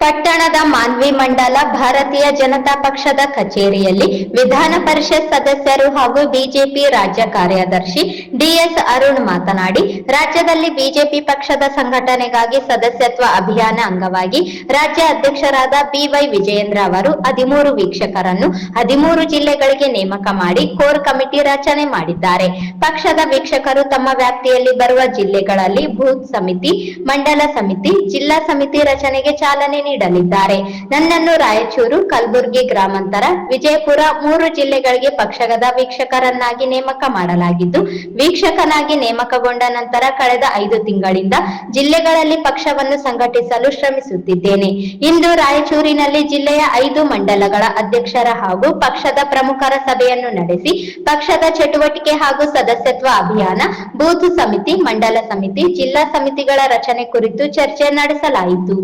ಪಟ್ಟಣದ ಮಾನ್ವಿ ಮಂಡಲ ಭಾರತೀಯ ಜನತಾ ಪಕ್ಷದ ಕಚೇರಿಯಲ್ಲಿ ವಿಧಾನ ಪರಿಷತ್ ಸದಸ್ಯರು ಹಾಗೂ ಬಿಜೆಪಿ ರಾಜ್ಯ ಕಾರ್ಯದರ್ಶಿ ಡಿಎಸ್ ಅರುಣ್ ಮಾತನಾಡಿ, ರಾಜ್ಯದಲ್ಲಿ ಬಿಜೆಪಿ ಪಕ್ಷದ ಸಂಘಟನೆಗಾಗಿ ಸದಸ್ಯತ್ವ ಅಭಿಯಾನ ಅಂಗವಾಗಿ ರಾಜ್ಯ ಅಧ್ಯಕ್ಷರಾದ ಬಿವೈ ವಿಜಯೇಂದ್ರ ಅವರು ಹದಿಮೂರು ವೀಕ್ಷಕರನ್ನು ಹದಿಮೂರು ಜಿಲ್ಲೆಗಳಿಗೆ ನೇಮಕ ಮಾಡಿ ಕೋರ್ ಕಮಿಟಿ ರಚನೆ ಮಾಡಿದ್ದಾರೆ. ಪಕ್ಷದ ವೀಕ್ಷಕರು ತಮ್ಮ ವ್ಯಾಪ್ತಿಯಲ್ಲಿ ಬರುವ ಜಿಲ್ಲೆಗಳಲ್ಲಿ ಬೂತ್ ಸಮಿತಿ, ಮಂಡಲ ಸಮಿತಿ, ಜಿಲ್ಲಾ ಸಮಿತಿ ರಚನೆಗೆ ಚಾಲನೆ ನೀಡಲಿದ್ದಾರೆ. ನನ್ನನ್ನು ರಾಯಚೂರು ಕಲಬುರಗಿ ಗ್ರಾಮಾಂತರ, ವಿಜಯಪುರ ಮೂರು ಜಿಲ್ಲೆಗಳಿಗೆ ಪಕ್ಷದ ವೀಕ್ಷಕರನ್ನಾಗಿ ನೇಮಕ ಮಾಡಲಾಗಿದ್ದು, ವೀಕ್ಷಕನಾಗಿ ನೇಮಕಗೊಂಡ ನಂತರ ಕಳೆದ ಐದು ತಿಂಗಳಿಂದ ಜಿಲ್ಲೆಗಳಲ್ಲಿ ಪಕ್ಷವನ್ನು ಸಂಘಟಿಸಲು ಶ್ರಮಿಸುತ್ತಿದ್ದೇನೆ. ಇಂದು ರಾಯಚೂರಿನಲ್ಲಿ ಜಿಲ್ಲೆಯ ಐದು ಮಂಡಲಗಳ ಅಧ್ಯಕ್ಷರ ಹಾಗೂ ಪಕ್ಷದ ಪ್ರಮುಖರ ಸಭೆಯನ್ನು ನಡೆಸಿ, ಪಕ್ಷದ ಚಟುವಟಿಕೆ ಹಾಗೂ ಸದಸ್ಯತ್ವ ಅಭಿಯಾನ, ಬೂತ್ ಸಮಿತಿ, ಮಂಡಲ ಸಮಿತಿ, ಜಿಲ್ಲಾ ಸಮಿತಿಗಳ ರಚನೆ ಕುರಿತು ಚರ್ಚೆ ನಡೆಸಲಾಯಿತು.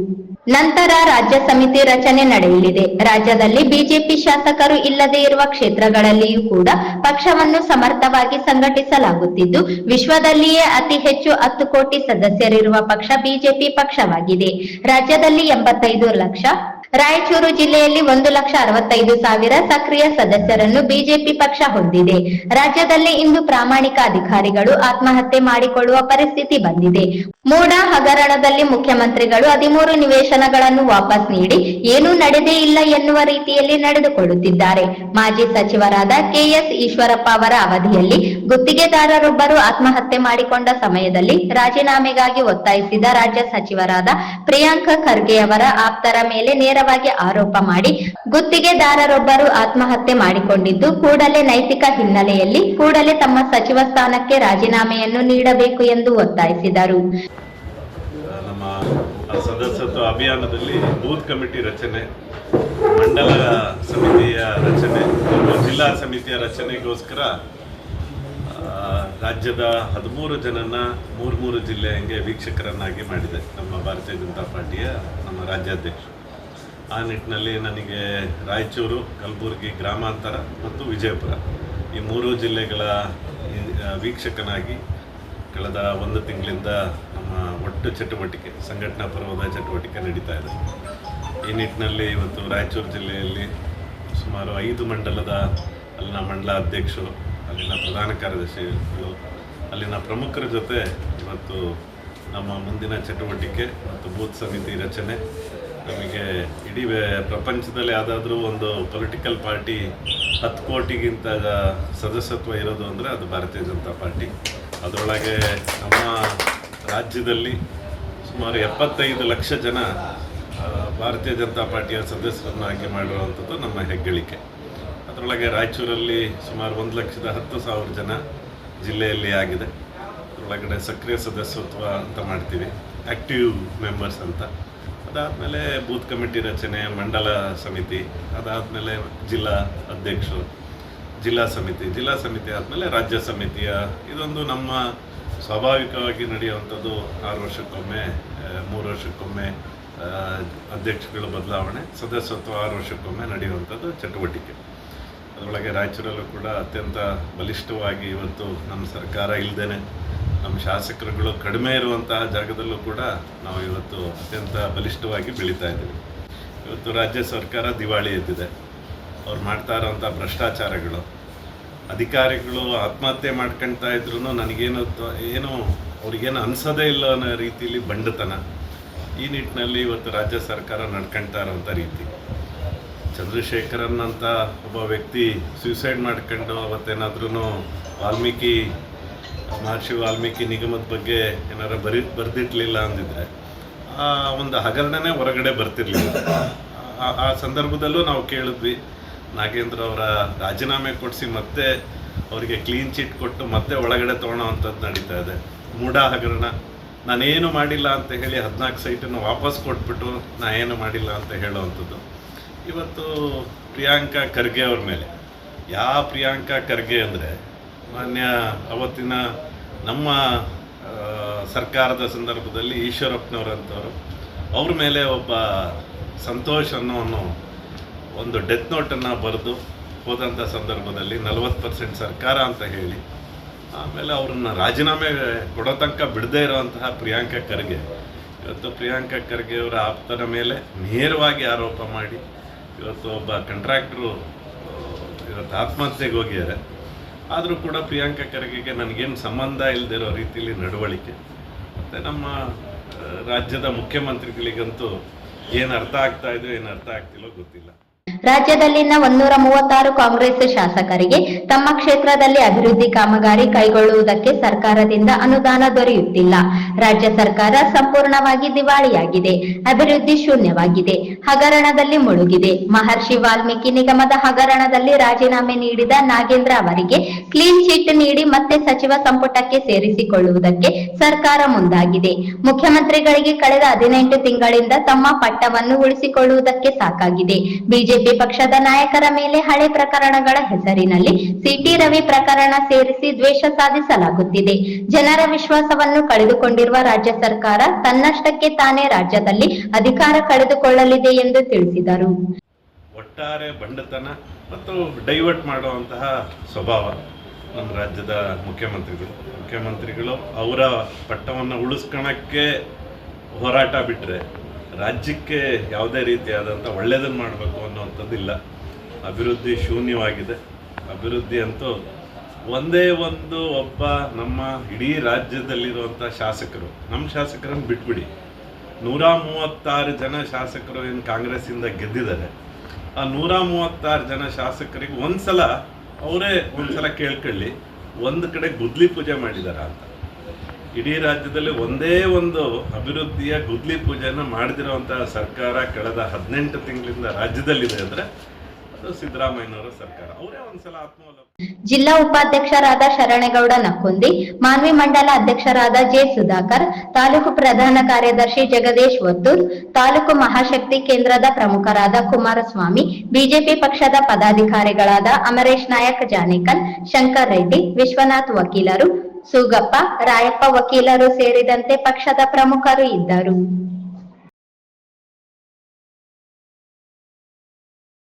ನಂತರ ರಾಜ್ಯ ಸಮಿತಿ ರಚನೆ ನಡೆಯಲಿದೆ. ರಾಜ್ಯದಲ್ಲಿ ಬಿಜೆಪಿ ಶಾಸಕರು ಇಲ್ಲದೆ ಇರುವ ಕ್ಷೇತ್ರಗಳಲ್ಲಿಯೂ ಕೂಡ ಪಕ್ಷವನ್ನು ಸಮರ್ಥವಾಗಿ ಸಂಘಟಿಸಲಾಗುತ್ತಿದ್ದು, ವಿಶ್ವದಲ್ಲಿಯೇ ಅತಿ ಹೆಚ್ಚು ಹತ್ತು ಕೋಟಿ ಸದಸ್ಯರಿರುವ ಪಕ್ಷ ಬಿಜೆಪಿ ಪಕ್ಷವಾಗಿದೆ. ರಾಜ್ಯದಲ್ಲಿ ಎಂಬತ್ತೈದು ಲಕ್ಷ, ರಾಯಚೂರು ಜಿಲ್ಲೆಯಲ್ಲಿ ಒಂದು ಲಕ್ಷ ಅರವತ್ತೈದು ಸಾವಿರ ಸಕ್ರಿಯ ಸದಸ್ಯರನ್ನು ಬಿಜೆಪಿ ಪಕ್ಷ ಹೊಂದಿದೆ. ರಾಜ್ಯದಲ್ಲಿ ಇಂದು ಪ್ರಾಮಾಣಿಕ ಅಧಿಕಾರಿಗಳು ಆತ್ಮಹತ್ಯೆ ಮಾಡಿಕೊಳ್ಳುವ ಪರಿಸ್ಥಿತಿ ಬಂದಿದೆ. ಮೂಡ ಹಗರಣದಲ್ಲಿ ಮುಖ್ಯಮಂತ್ರಿಗಳು ಹದಿಮೂರು ನಿವೇಶನಗಳನ್ನು ವಾಪಸ್ ನೀಡಿ ಏನೂ ನಡೆದೇ ಇಲ್ಲ ಎನ್ನುವ ರೀತಿಯಲ್ಲಿ ನಡೆದುಕೊಳ್ಳುತ್ತಿದ್ದಾರೆ. ಮಾಜಿ ಸಚಿವರಾದ ಕೆಎಸ್ ಈಶ್ವರಪ್ಪ ಅವರ ಅವಧಿಯಲ್ಲಿ ಗುತ್ತಿಗೆದಾರರೊಬ್ಬರು ಆತ್ಮಹತ್ಯೆ ಮಾಡಿಕೊಂಡ ಸಮಯದಲ್ಲಿ ರಾಜೀನಾಮೆಗಾಗಿ ಒತ್ತಾಯಿಸಿದ ರಾಜ್ಯ ಸಚಿವರಾದ ಪ್ರಿಯಾಂಕ ಖರ್ಗೆ ಅವರ ಆಪ್ತರ ಮೇಲೆ ನೇರವಾಗಿ ಆರೋಪ ಮಾಡಿ ಗುತ್ತಿಗೆದಾರರೊಬ್ಬರು ಆತ್ಮಹತ್ಯೆ ಮಾಡಿಕೊಂಡಿದ್ದು ಕೂಡಲೇ ನೈತಿಕ ಹಿನ್ನೆಲೆಯಲ್ಲಿ ಕೂಡಲೇ ತಮ್ಮ ಸಚಿವ ಸ್ಥಾನಕ್ಕೆ ರಾಜೀನಾಮೆಯನ್ನು ನೀಡಬೇಕು ಎಂದು ಒತ್ತಾಯಿಸಿದರು. ಸದಸ್ಯತ್ವ ಅಭಿಯಾನದಲ್ಲಿ ಬೂತ್ ಕಮಿಟಿ ರಚನೆ, ಮಂಡಲ ಸಮಿತಿಯ ರಚನೆ ಜಿಲ್ಲಾ ಸಮಿತಿಯ ರಚನೆಗೋಸ್ಕರ ರಾಜ್ಯದ ಹದಿಮೂರು ಜನನ ಮೂರು ಮೂರು ಜಿಲ್ಲೆ ಹಂಗೆ ವೀಕ್ಷಕರನ್ನಾಗಿ ಮಾಡಿದೆ ನಮ್ಮ ಭಾರತೀಯ ಜನತಾ ಪಾರ್ಟಿಯ ನಮ್ಮ ರಾಜ್ಯಾಧ್ಯಕ್ಷರು. ಆ ನಿಟ್ಟಿನಲ್ಲಿ ನನಗೆ ರಾಯಚೂರು, ಕಲಬುರಗಿ ಗ್ರಾಮಾಂತರ ಮತ್ತು ವಿಜಯಪುರ ಈ ಮೂರು ಜಿಲ್ಲೆಗಳ ವೀಕ್ಷಕನಾಗಿ ಕಳೆದ ಒಂದು ತಿಂಗಳಿಂದ ನಮ್ಮ ಒಟ್ಟು ಚಟುವಟಿಕೆ, ಸಂಘಟನಾ ಪರ್ವದ ಚಟುವಟಿಕೆ ನಡೀತಾ ಇದೆ. ಈ ನಿಟ್ಟಿನಲ್ಲಿ ಇವತ್ತು ರಾಯಚೂರು ಜಿಲ್ಲೆಯಲ್ಲಿ ಸುಮಾರು ಐದು ಮಂಡಲದ ಅಲ್ಲಿನ ಮಂಡಲ ಅಧ್ಯಕ್ಷರು, ಅಲ್ಲಿನ ಪ್ರಧಾನ ಕಾರ್ಯದರ್ಶಿಗಳು ಅಲ್ಲಿನ ಪ್ರಮುಖರ ಜೊತೆ ಇವತ್ತು ನಮ್ಮ ಮುಂದಿನ ಚಟುವಟಿಕೆ ಮತ್ತು ಬೂತ್ ಸಮಿತಿ ರಚನೆ. ನಮಗೆ ಇಡೀ ಪ್ರಪಂಚದಲ್ಲಿ ಯಾವುದಾದ್ರೂ ಒಂದು ಪೊಲಿಟಿಕಲ್ ಪಾರ್ಟಿ ಹತ್ತು ಕೋಟಿಗಿಂತ ಸದಸ್ಯತ್ವ ಇರೋದು ಅಂದರೆ ಅದು ಭಾರತೀಯ ಜನತಾ ಪಾರ್ಟಿ. ಅದರೊಳಗೆ ನಮ್ಮ ರಾಜ್ಯದಲ್ಲಿ ಸುಮಾರು ಎಪ್ಪತ್ತೈದು ಲಕ್ಷ ಜನ ಭಾರತೀಯ ಜನತಾ ಪಾರ್ಟಿಯ ಸದಸ್ಯರನ್ನಾಗಿ ಮಾಡಿರುವಂಥದ್ದು ನಮ್ಮ ಹೆಗ್ಗಳಿಕೆ. ಅದರೊಳಗೆ ರಾಯಚೂರಲ್ಲಿ ಸುಮಾರು ಒಂದು ಲಕ್ಷದ ಹತ್ತು ಸಾವಿರ ಜನ ಜಿಲ್ಲೆಯಲ್ಲಿ ಆಗಿದೆ. ಅದರೊಳಗಡೆ ಸಕ್ರಿಯ ಸದಸ್ಯತ್ವ ಅಂತ ಮಾಡ್ತೀವಿ ಆ್ಯಕ್ಟಿವ್ ಮೆಂಬರ್ಸ್ ಅಂತ. ಅದಾದಮೇಲೆ ಬೂತ್ ಕಮಿಟಿ ರಚನೆ, ಮಂಡಲ ಸಮಿತಿ, ಅದಾದಮೇಲೆ ಜಿಲ್ಲಾ ಅಧ್ಯಕ್ಷರು. ಜಿಲ್ಲಾ ಸಮಿತಿ ಜಿಲ್ಲಾ ಸಮಿತಿ ಆದಮೇಲೆ ರಾಜ್ಯ ಸಮಿತಿಯ ಇದೊಂದು ನಮ್ಮ ಸ್ವಾಭಾವಿಕವಾಗಿ ನಡೆಯುವಂಥದ್ದು ಆರು ವರ್ಷಕ್ಕೊಮ್ಮೆ ಮೂರು ವರ್ಷಕ್ಕೊಮ್ಮೆ ಅಧ್ಯಕ್ಷಗಳ ಬದಲಾವಣೆ, ಸದಸ್ಯತ್ವ ಆರು ವರ್ಷಕ್ಕೊಮ್ಮೆ ನಡೆಯುವಂಥದ್ದು ಚಟುವಟಿಕೆ. ಅದರೊಳಗೆ ರಾಯಚೂರಲ್ಲೂ ಕೂಡ ಅತ್ಯಂತ ಬಲಿಷ್ಠವಾಗಿ ಇವತ್ತು ನಮ್ಮ ಸರ್ಕಾರ ಇಲ್ಲದೇ ನಮ್ಮ ಶಾಸಕರುಗಳು ಕಡಿಮೆ ಇರುವಂತಹ ಜಾಗದಲ್ಲೂ ಕೂಡ ನಾವು ಇವತ್ತು ಅತ್ಯಂತ ಬಲಿಷ್ಠವಾಗಿ ಬೆಳೀತಾ ಇದ್ದೀವಿ. ಇವತ್ತು ರಾಜ್ಯ ಸರ್ಕಾರ ದಿವಾಳಿ ಎದ್ದಿದೆ. ಅವ್ರು ಮಾಡ್ತಾ ಇರೋಂಥ ಭ್ರಷ್ಟಾಚಾರಗಳು. ಅಧಿಕಾರಿಗಳು ಆತ್ಮಹತ್ಯೆ ಮಾಡ್ಕೊಳ್ತಾ ಇದ್ರು ನನಗೇನು ಏನು ಅವ್ರಿಗೇನು ಅನಿಸೋದೇ ಇಲ್ಲ ಅನ್ನೋ ರೀತಿಯಲ್ಲಿ ಬಂಡತನ. ಈ ನಿಟ್ಟಿನಲ್ಲಿ ಇವತ್ತು ರಾಜ್ಯ ಸರ್ಕಾರ ನಡ್ಕೊಳ್ತಾ ಇರೋಂಥ ರೀತಿ. ಚಂದ್ರಶೇಖರನ್ ಅಂತ ಒಬ್ಬ ವ್ಯಕ್ತಿ ಸೂಸೈಡ್ ಮಾಡ್ಕೊಂಡು ಅವತ್ತೇನಾದ್ರೂ ವಾಲ್ಮೀಕಿ, ಮಹರ್ಷಿ ವಾಲ್ಮೀಕಿ ನಿಗಮದ ಬಗ್ಗೆ ಏನಾರ ಬರಿ ಬರೆದಿಟ್ಲಿಲ್ಲ ಅಂದಿದ್ರೆ, ಆ ಒಂದು ಹಗರಣನೇ ಹೊರಗಡೆ ಬರ್ತಿರ್ಲಿಲ್ಲ. ಆ ಸಂದರ್ಭದಲ್ಲೂ ನಾವು ಕೇಳಿದ್ವಿ ನಾಗೇಂದ್ರ ಅವರ ರಾಜೀನಾಮೆ ಕೊಡಿಸಿ ಮತ್ತೆ ಅವರಿಗೆ ಕ್ಲೀನ್ ಚಿಟ್ ಕೊಟ್ಟು ಮತ್ತೆ ಒಳಗಡೆ ತೊಗೊಳೋ ಅಂಥದ್ದು ನಡೀತಾ ಇದೆ. ಮೂಢ ಹಗರಣ. ನಾನೇನು ಮಾಡಿಲ್ಲ ಅಂತ ಹೇಳಿ ಹದಿನಾಲ್ಕು ಸೈಟನ್ನು ವಾಪಸ್ ಕೊಟ್ಬಿಟ್ಟು ನಾನು ಏನು ಮಾಡಿಲ್ಲ ಅಂತ ಹೇಳೋವಂಥದ್ದು. ಇವತ್ತು ಪ್ರಿಯಾಂಕಾ ಖರ್ಗೆ ಅವ್ರ ಮೇಲೆ. ಯಾವ ಪ್ರಿಯಾಂಕಾ ಖರ್ಗೆ ಅಂದರೆ ಮಾನ್ಯ ಅವತ್ತಿನ ನಮ್ಮ ಸರ್ಕಾರದ ಸಂದರ್ಭದಲ್ಲಿ ಈಶ್ವರಪ್ಪನವರಂಥವ್ರು ಅವ್ರ ಮೇಲೆ ಒಬ್ಬ ಸಂತೋಷ ಅನ್ನೋನು ಒಂದು ಡೆತ್ ನೋಟನ್ನು ಬರೆದು ಹೋದಂಥ ಸಂದರ್ಭದಲ್ಲಿ ನಲವತ್ತು ಪರ್ಸೆಂಟ್ ಸರ್ಕಾರ ಅಂತ ಹೇಳಿ, ಆಮೇಲೆ ಅವ್ರನ್ನ ರಾಜೀನಾಮೆ ಕೊಡೋ ತನಕ ಬಿಡದೇ ಇರೋವಂತಹ ಪ್ರಿಯಾಂಕಾ ಖರ್ಗೆ. ಇವತ್ತು ಪ್ರಿಯಾಂಕಾ ಖರ್ಗೆ ಅವರ ಆಪ್ತರ ಮೇಲೆ ನೇರವಾಗಿ ಆರೋಪ ಮಾಡಿ, ಇವತ್ತು ಒಬ್ಬ ಕಂಟ್ರಾಕ್ಟ್ರು ಇವತ್ತು ಆತ್ಮಹತ್ಯೆಗೆ ಹೋಗಿದ್ದಾರೆ. ಆದರೂ ಕೂಡ ಪ್ರಿಯಾಂಕಾ ಖರ್ಗೆಗೆ ನನಗೇನು ಸಂಬಂಧ ಇಲ್ಲದಿರೋ ರೀತಿಯಲ್ಲಿ ನಡವಳಿಕೆ. ಮತ್ತು ನಮ್ಮ ರಾಜ್ಯದ ಮುಖ್ಯಮಂತ್ರಿಗಳಿಗಂತೂ ಏನು ಅರ್ಥ ಆಗ್ತಾ ಇದೆಯೋ, ಏನು ಅರ್ಥ ಆಗ್ತಿಲ್ಲೋ ಗೊತ್ತಿಲ್ಲ. ರಾಜ್ಯದಲ್ಲಿನ ಒಂದೂರ ಮೂವತ್ತಾರು ಕಾಂಗ್ರೆಸ್ ಶಾಸಕರಿಗೆ ತಮ್ಮ ಕ್ಷೇತ್ರದಲ್ಲಿ ಅಭಿವೃದ್ಧಿ ಕಾಮಗಾರಿ ಕೈಗೊಳ್ಳುವುದಕ್ಕೆ ಸರ್ಕಾರದಿಂದ ಅನುದಾನ ದೊರೆಯುತ್ತಿಲ್ಲ. ರಾಜ್ಯ ಸರ್ಕಾರ ಸಂಪೂರ್ಣವಾಗಿ ದಿವಾಳಿಯಾಗಿದೆ. ಅಭಿವೃದ್ಧಿ ಶೂನ್ಯವಾಗಿದೆ. ಹಗರಣದಲ್ಲಿ ಮುಳುಗಿದೆ. ಮಹರ್ಷಿ ವಾಲ್ಮೀಕಿ ನಿಗಮದ ಹಗರಣದಲ್ಲಿ ರಾಜೀನಾಮೆ ನೀಡಿದ ನಾಗೇಂದ್ರ ಅವರಿಗೆ ಕ್ಲೀನ್ ಚಿಟ್ ನೀಡಿ ಮತ್ತೆ ಸಚಿವ ಸಂಪುಟಕ್ಕೆ ಸೇರಿಸಿಕೊಳ್ಳುವುದಕ್ಕೆ ಸರ್ಕಾರ ಮುಂದಾಗಿದೆ. ಮುಖ್ಯಮಂತ್ರಿಗಳಿಗೆ ಕಳೆದ ಹದಿನೆಂಟು ತಿಂಗಳಿಂದ ತಮ್ಮ ಪಟ್ಟವನ್ನು ಉಳಿಸಿಕೊಳ್ಳುವುದಕ್ಕೆ ಸಾಕಾಗಿದೆ. ಬಿಜೆಪಿ ಪಕ್ಷದ ನಾಯಕರ ಮೇಲೆ ಹಳೆ ಪ್ರಕರಣಗಳ ಹೆಸರಿನಲ್ಲಿ ಸಿಟಿ ರವಿ ಪ್ರಕರಣ ಸೇರಿಸಿ ದ್ವೇಷ ಸಾಧಿಸಲಾಗುತ್ತಿದೆ. ಜನರ ವಿಶ್ವಾಸವನ್ನು ಕಳೆದುಕೊಂಡಿರುವ ರಾಜ್ಯ ಸರ್ಕಾರ ತನ್ನಷ್ಟಕ್ಕೆ ತಾನೇ ರಾಜ್ಯದಲ್ಲಿ ಅಧಿಕಾರ ಕಳೆದುಕೊಳ್ಳಲಿದೆ ಎಂದು ತಿಳಿಸಿದರು. ಒಟ್ಟಾರೆ ಬಂಡತನ ಮತ್ತು ಡೈವರ್ಟ್ ಮಾಡುವಂತಹ ಸ್ವಭಾವ ನಮ್ಮ ರಾಜ್ಯದ ಮುಖ್ಯಮಂತ್ರಿಗಳು. ಮುಖ್ಯಮಂತ್ರಿಗಳು ಅವರ ಪಟ್ಟವನ್ನು ಉಳಿಸ್ಕೊಳಕ್ಕೆ ಹೋರಾಟ ಬಿಟ್ಟರೆ ರಾಜ್ಯಕ್ಕೆ ಯಾವುದೇ ರೀತಿಯಾದಂಥ ಒಳ್ಳೆಯದನ್ನು ಮಾಡಬೇಕು ಅನ್ನುವಂಥದ್ದಿಲ್ಲ. ಅಭಿವೃದ್ಧಿ ಶೂನ್ಯವಾಗಿದೆ. ಅಭಿವೃದ್ಧಿ ಅಂತೂ ಒಂದೇ ಒಂದು ಒಬ್ಬ ನಮ್ಮ ಇಡೀ ರಾಜ್ಯದಲ್ಲಿರುವಂಥ ಶಾಸಕರು, ನಮ್ಮ ಶಾಸಕರನ್ನು ಬಿಟ್ಬಿಡಿ. ನೂರ ಮೂವತ್ತಾರು ಜನ ಶಾಸಕರು ಏನು ಕಾಂಗ್ರೆಸ್ಸಿಂದ ಗೆದ್ದಿದ್ದಾರೆ. ಆ ನೂರ ಮೂವತ್ತಾರು ಜನ ಶಾಸಕರಿಗೆ ಒಂದು ಸಲ ಅವರೇ ಒಂದು ಸಲ ಕೇಳ್ಕೊಳ್ಳಿ, ಒಂದು ಕಡೆ ಗುದ್ಲಿ ಪೂಜೆ ಮಾಡಿದಾರ ಅಂತ. ಇಡೀ ರಾಜ್ಯದಲ್ಲಿ ಒಂದೇ ಒಂದು ಅಭಿವೃದ್ಧಿಯ ಗುದ್ಲಿ ಪೂಜೆಯನ್ನು ಮಾಡದಿರುವಂತಹ ಸರ್ಕಾರ ಕಳೆದ ಹದಿನೆಂಟು ತಿಂಗಳಿಂದ ರಾಜ್ಯದಲ್ಲಿದೆ ಅಂದ್ರೆ ಅದು ಸಿದ್ದರಾಮಯ್ಯನವರ ಸರ್ಕಾರ. ಅವರೇ ಒಂದ್ಸಲ ಆತ್ಮವಲೋಕನ ಜಿಲ್ಲಾ ಉಪಾಧ್ಯಕ್ಷರಾದ ಶರಣೇಗೌಡ ನಕ್ಕುಂದಿ, ಮಾನ್ವಿ ಮಂಡಲ ಅಧ್ಯಕ್ಷರಾದ ಜೆ ಸುಧಾಕರ್, ತಾಲೂಕು ಪ್ರಧಾನ ಕಾರ್ಯದರ್ಶಿ ಜಗದೀಶ್ ಒತ್ತೂರ್ ತಾಲೂಕು ಮಹಾಶಕ್ತಿ ಕೇಂದ್ರದ ಪ್ರಮುಖರಾದ ಕುಮಾರಸ್ವಾಮಿ, ಬಿಜೆಪಿ ಪಕ್ಷದ ಪದಾಧಿಕಾರಿಗಳಾದ ಅಮರೇಶ್ ನಾಯಕ್ ಜಾನೇಕಲ್, ಶಂಕರ್ ರೆಡ್ಡಿ, ವಿಶ್ವನಾಥ್ ವಕೀಲರು ಸುಗಪ್ಪ ರಾಯಪ್ಪ ವಕೀಲರು ಸೇರಿದಂತೆ ಪಕ್ಷದ ಪ್ರಮುಖರು ಇದ್ದರು.